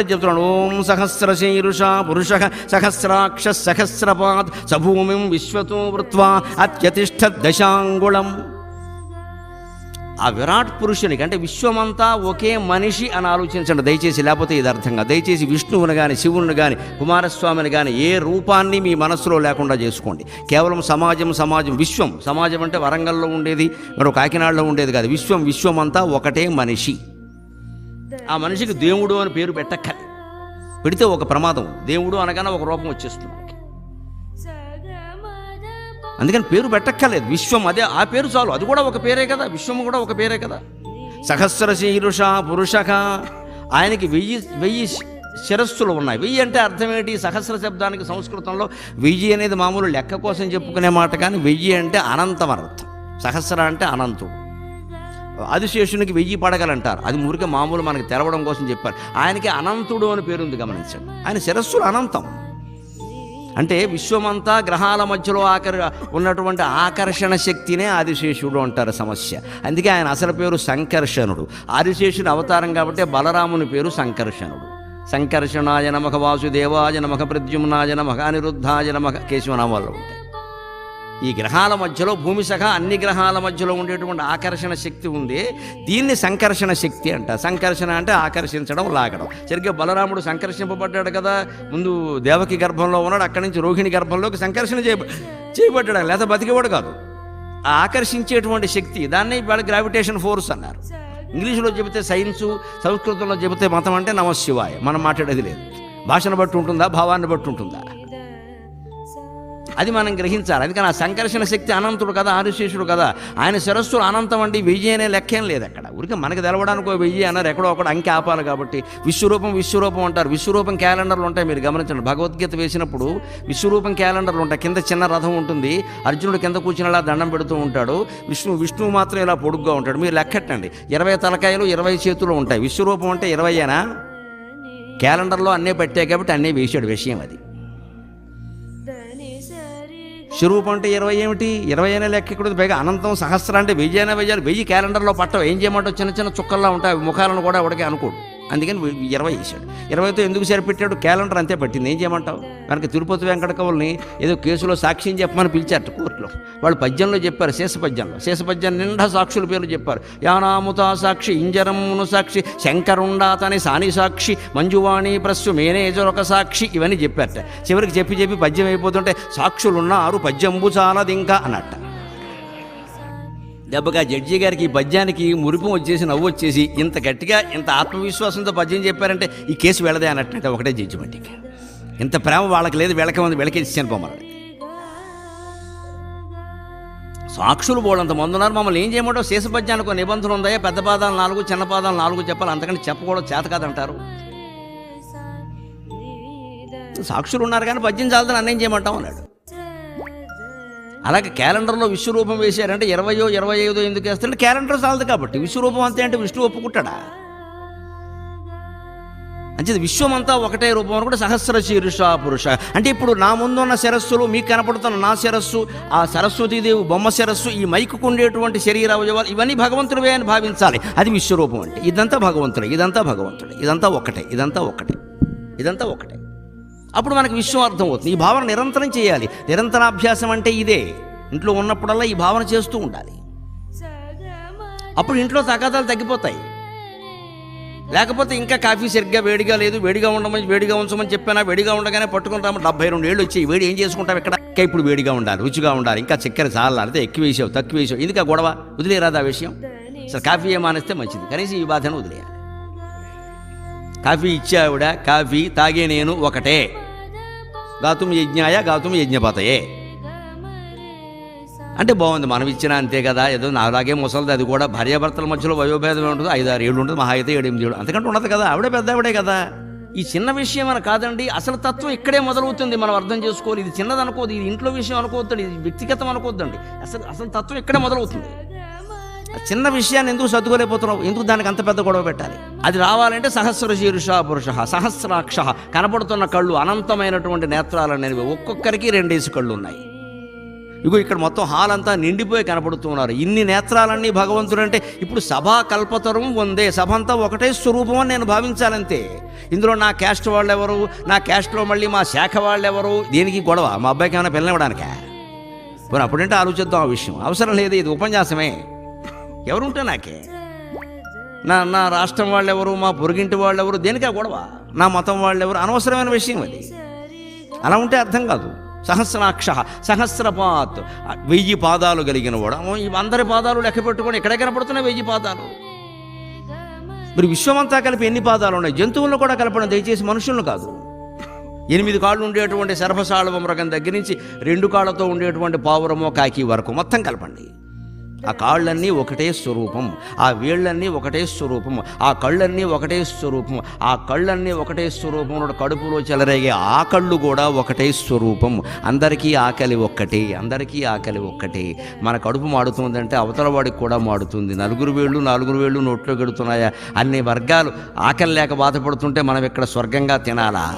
చెప్తున్నాడు. ఓం సహస్రశీరుష పురుష సహస్రాక్ష సహస్రపాద్ సభూమిం విశ్వతో వృత్వా అత్యతిష్ట దశాంగుళం. ఆ విరాట్ పురుషునికి అంటే విశ్వమంతా ఒకే మనిషి అని ఆలోచించండి. దయచేసి లేకపోతే ఇది అర్థంగా దయచేసి విష్ణువుని కానీ శివుని కానీ కుమారస్వామిని కానీ ఏ రూపాన్ని మీ మనస్సులో లేకుండా చేసుకోండి. కేవలం సమాజం సమాజం విశ్వం. సమాజం అంటే వరంగల్లో ఉండేది మరో కాకినాడలో ఉండేది కాదు. విశ్వం విశ్వమంతా ఒకటే మనిషి. ఆ మనిషికి దేవుడు అని పేరు పెట్టక్కర్లేదు. పెడితే ఒక ప్రమాదం దేవుడు అనగానే ఒక రూపం వచ్చేస్తుంది అందుకని పేరు పెట్టక్కర్లేదు. విశ్వం అదే ఆ పేరు చాలు. అది కూడా ఒక పేరే కదా. విశ్వం కూడా ఒక పేరే కదా. సహస్ర శీరుష పురుషక ఆయనకి వెయ్యి వెయ్యి శిరస్సులు ఉన్నాయి. వెయ్యి అంటే అర్థం ఏంటి? సహస్ర శబ్దానికి సంస్కృతంలో వెయ్యి అనేది మామూలు లెక్క కోసం చెప్పుకునే మాట కానీ వెయ్యి అంటే అనంతం అర్థం సహస్ర అంటే అనంతుడు ఆదిశేషునికి వెయ్యి పడగలంటారు అది మురికి మామూలు మనకి తెరవడం కోసం చెప్పారు. ఆయనకి అనంతుడు అని పేరుంది గమనించండి. ఆయన శిరస్సులు అనంతం. అంటే విశ్వమంతా గ్రహాల మధ్యలో ఆకర్ ఉన్నటువంటి ఆకర్షణ శక్తినే ఆదిశేషుడు అంటారు సమస్య. అందుకే ఆయన అసలు పేరు సంకర్షణుడు. ఆదిశేషుని అవతారం కాబట్టి బలరాముని పేరు సంకర్షణుడు. సంకర్షణాయ నమక వాసుదేవాయ నమక ప్రద్యుమ్నాయ నమక అనిరుద్ధాయ నమక కేశవనామాల్లో ఉంటాయి. ఈ గ్రహాల మధ్యలో భూమి సహా అన్ని గ్రహాల మధ్యలో ఉండేటువంటి ఆకర్షణ శక్తి ఉంది. దీన్ని సంకర్షణ శక్తి అంట. సంకర్షణ అంటే ఆకర్షించడం లాగడం. సరిగ్గా బలరాముడు సంకర్షింపబడ్డాడు కదా. ముందు దేవకి గర్భంలో ఉన్నాడు అక్కడి నుంచి రోహిణి గర్భంలోకి సంకర్షణ చేయ చేయబడ్డాడు. లేదా బతికేవాడు కాదు. ఆ ఆకర్షించేటువంటి శక్తి దాన్ని వాళ్ళు గ్రావిటేషన్ ఫోర్స్ అన్నారు. ఇంగ్లీషులో చెబితే సైన్సు సంస్కృతంలో చెబితే మతం అంటే నమశివాయ. మనం మాట్లాడేది లేదు. భాషను బట్టి ఉంటుందా భావాన్ని బట్టి ఉంటుందా? అది మనం గ్రహించాలి. అందుకని ఆ సంకర్షణ శక్తి అనంతుడు కదా ఆదిశేషుడు కదా ఆయన శిరస్సులు అనంతం అండి వెయ్యి అనే లెక్కేం లేదు అక్కడ. ఊరికి మనకి తెలవడానికి ఒక వెయ్యి అన్నారు ఎక్కడో ఒకటి అంకె ఆపాలి కాబట్టి. విశ్వరూపం విశ్వరూపం అంటారు. విశ్వరూపం క్యాలెండర్లు ఉంటాయి మీరు గమనించండి. భగవద్గీత వేసినప్పుడు విశ్వరూపం క్యాలెండర్లు ఉంటాయి. కింద చిన్న రథం ఉంటుంది. అర్జునుడు కింద కూర్చునేలా దండం పెడుతూ ఉంటాడు. విష్ణు విష్ణువు మాత్రం ఇలా పొడుగ్గా ఉంటాడు. మీరు లెక్కెట్టండి. ఇరవై తలకాయలు ఇరవై చేతులు ఉంటాయి. విశ్వరూపం అంటే ఇరవైయేనా క్యాలెండర్లో అన్నీ పెట్టాయి కాబట్టి అన్నీ వేసాడు విషయం అది. స్వరూపం అంటే ఇరవై ఏమిటి? ఇరవై అయినా లెక్క ఇక్కడ పైగా అనంతం సహస్ర అంటే వెయ్యి అయినా వెయ్యాలి వెయ్యి క్యాలెండర్లో పట్టం. ఏం చేయమంటావు? చిన్న చిన్న చుక్కల్లా ఉంటాయి. ముఖాలను కూడా ఎవడికి అనుకోడు. అందుకని ఇరవై చేశాడు. ఇరవైతో ఎందుకు సరిపెట్టాడు క్యాలెండర్ అంతే పట్టింది. ఏం చేయమంటావు? మనకి తిరుపతి వెంకటకవుల్ని ఏదో కేసులో సాక్ష్యం చెప్పమని పిలిచారు కోర్టులో. వాళ్ళు పద్యంలో చెప్పారు శేషపద్యంలో శేషపద్యం నిండా సాక్షుల పేర్లు చెప్పారు. యానాముతా సాక్షి ఇంజరమును సాక్షి శంకరుండాతని సాని సాక్షి మంజువాణి ప్రస్సు మేనేజర్ ఒక సాక్షి ఇవన్నీ చెప్పారట. చివరికి చెప్పి చెప్పి పద్యం అయిపోతుంటే సాక్షులున్నారు పద్యంబు చాలది ఇంకా అన్నట్ట. దెబ్బగా జడ్జి గారికి ఈ పద్యానికి మురిపం వచ్చేసి నవ్వు వచ్చేసి ఇంత గట్టిగా ఇంత ఆత్మవిశ్వాసంతో పద్యం చెప్పారంటే ఈ కేసు వెళ్ళదే అన్నట్టు ఒకటే జడ్జిమెంట్ ఇక. ఇంత ప్రేమ వాళ్ళకి లేదు వీళ్ళకి ఉంది వీళ్ళకి సాక్షులు పోలంత మంది ఉన్నారు. మమ్మల్ని ఏం చేయమంటావు? శేషపద్యానికి ఒక నిబంధన ఉందా పెద్ద పాదాలు నాలుగు చిన్న పాదాలు నాలుగు చెప్పాలి. అంతకంటే చెప్పకూడదు చేత కాదంటారు. సాక్షులు ఉన్నారు కానీ పద్యం చాలదని అన్నేం చేయమంటాం అన్నాడు. అలాగే క్యాలెండర్లో విశ్వరూపం వేశారంటే ఇరవయో ఇరవై ఐదో ఎందుకు వేస్తారంటే క్యాలెండర్ చాలదు కాబట్టి. విశ్వరూపం అంతే అంటే విష్ణు ఒప్పుకుంటాడా? అంచేది విశ్వమంతా ఒకటే రూపం అని కూడా సహస్ర శీర్ష పురుష. అంటే ఇప్పుడు నా ముందున్న శిరస్సులు మీకు కనపడుతున్న నా శిరస్సు ఆ సరస్వతీదేవి బొమ్మ శిరస్సు ఈ మైకుకు ఉండేటువంటి శరీర అవయవాలు ఇవన్నీ భగవంతుడివే అని భావించాలి. అది విశ్వరూపం అంటే. ఇదంతా భగవంతుడే ఇదంతా భగవంతుడే ఇదంతా ఒకటే ఇదంతా ఒకటే ఇదంతా ఒకటే. అప్పుడు మనకు విశ్వం అర్థం అవుతుంది ఈ భావన నిరంతరం చేయాలి. నిరంతరాభ్యాసం అంటే ఇదే. ఇంట్లో ఉన్నప్పుడల్లా ఈ భావన చేస్తూ ఉండాలి. అప్పుడు ఇంట్లో తగాదాలు తగ్గిపోతాయి. లేకపోతే ఇంకా కాఫీ సరిగ్గా వేడిగా లేదు. వేడిగా ఉండమని వేడిగా ఉంచమని చెప్పానా వేడిగా ఉండగానే పట్టుకుంటాము డెబ్బై రెండు ఏళ్ళు వచ్చి వేడి ఏం చేసుకుంటాం ఇక్కడ ఇంకా ఇప్పుడు వేడిగా ఉండాలి రుచిగా ఉండాలి. ఇంకా చక్కెర చాలా అంటే ఎక్కువ వేసావు తక్కువ వేసావు. ఎందుక గొడవ? వదిలేరాదా విషయం? అసలు కాఫీ ఏ మానేస్తే మంచిది. కనీసం ఈ బాధను వదిలేయాలి. కాఫీ ఇచ్చావిడ కాఫీ తాగే నేను ఒకటే. గాతుం యజ్ఞాయ గాతుం యజ్ఞపతయే. అంటే బాగుంది మనం ఇచ్చినా అంతే కదా ఏదో నాలాగే ముసలిది అది కూడా భార్యాభర్తల మధ్యలో వయోభేదం ఉంటుంది ఐదు ఆరు ఏళ్ళు ఉంటుంది మహా అయితే ఏడు ఎనిమిది ఏడు అంతకంటే ఉండదు కదా ఆవిడే పెద్ద ఆవిడే కదా. ఈ చిన్న విషయం అని కాదండి అసలు తత్వం ఇక్కడే మొదలవుతుంది మనం అర్థం చేసుకోవాలి ఇది చిన్నది అనుకోదు ఇది ఇంట్లో విషయం అనుకోవద్దండి ఇది వ్యక్తిగతం అనుకోవద్దండి అసలు అసలు తత్వం ఇక్కడే మొదలవుతుంది. చిన్న విషయాన్ని ఎందుకు సర్దుకోలేకపోతున్నావు? ఎందుకు దానికి అంత పెద్ద గొడవ పెట్టాలి? అది రావాలంటే సహస్ర శీర్ష పురుష సహస్రాక్ష. కనపడుతున్న కళ్ళు అనంతమైనటువంటి నేత్రాలు అనేవి ఒక్కొక్కరికి రెండేసి కళ్ళు ఉన్నాయి. ఇగో ఇక్కడ మొత్తం హాల్ అంతా నిండిపోయి కనపడుతున్నారు ఇన్ని నేత్రాలన్నీ భగవంతుడు అంటే ఇప్పుడు సభా కల్పతరం ఉందే సభ అంతా ఒకటే స్వరూపం అని నేను భావించాలంతే. ఇందులో నా క్యాస్ట్ వాళ్ళు ఎవరు నా క్యాస్ట్లో మళ్ళీ మా శాఖ వాళ్ళు ఎవరు దీనికి గొడవ. మా అబ్బాయికి ఏమైనా పిల్లనివ్వడానికా మరి అప్పుడంటే ఆలోచిద్దాం ఆ విషయం. అవసరం లేదు ఇది ఉపన్యాసమే. ఎవరుంటే నాకే? నా నా రాష్ట్రం వాళ్ళెవరు మా పొరుగింటి వాళ్ళు ఎవరు దేనికా గొడవ? నా మతం వాళ్ళెవరు? అనవసరమైన విషయం అది. అలా ఉంటే అర్థం కాదు. సహస్రాక్ష సహస్రపాత్ వెయ్యి పాదాలు కలిగిన వాడు. అందరి పాదాలు లెక్క పెట్టుకొని ఎక్కడ కనపడుతున్నాయి వెయ్యి పాదాలు. మరి విశ్వమంతా కలిపి ఎన్ని పాదాలు ఉన్నాయి? జంతువులను కూడా కలపడం దయచేసి మనుషులను కాదు. ఎనిమిది కాళ్ళు ఉండేటువంటి సర్పసాళవ మృగం దగ్గర నుంచి రెండు కాళ్ళతో ఉండేటువంటి పావురమో కాకి వరకు మొత్తం కలపండి. ఆ కాళ్ళన్నీ ఒకటే స్వరూపం ఆ వేళ్ళన్నీ ఒకటే స్వరూపం ఆ కళ్ళన్నీ ఒకటే స్వరూపం ఆ కళ్ళన్నీ ఒకటే స్వరూపం కడుపులో చెలరేగే ఆ కళ్ళు కూడా ఒకటే స్వరూపం. అందరికీ ఆకలి ఒక్కటే అందరికీ ఆకలి ఒక్కటే. మన కడుపు మాడుతుందంటే అవతల వాడికి కూడా మాడుతుంది. నలుగురు వేళ్ళు నాలుగురు వేళ్ళు నోట్లో గెడుతున్నాయా? అన్ని వర్గాలు ఆకలి లేక బాధపడుతుంటే మనం ఇక్కడ స్వర్గంగా తినాలా?